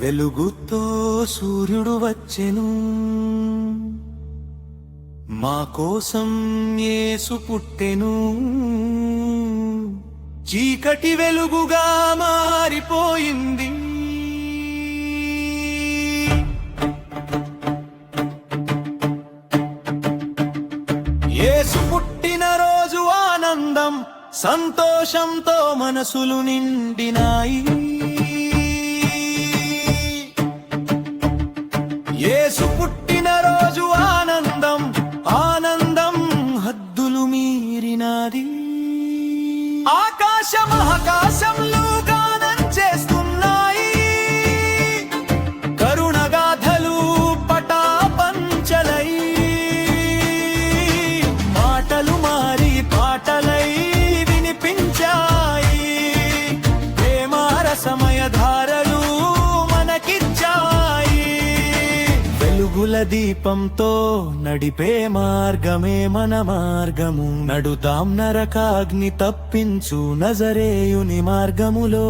వెలుగుతో సూర్యుడు వచ్చెను. మా కోసం యేసు పుట్టెను. చీకటి వెలుగుగా మారిపోయింది. యేసు పుట్టిన రోజు ఆనందం సంతోషంతో మనసులు నిండినాయి. study వెలుగుల దీపంతో నడిపే మార్గమే మన మార్గము. నడుదాం నరకాగ్ని తప్పించు నజరేయుని మార్గములో.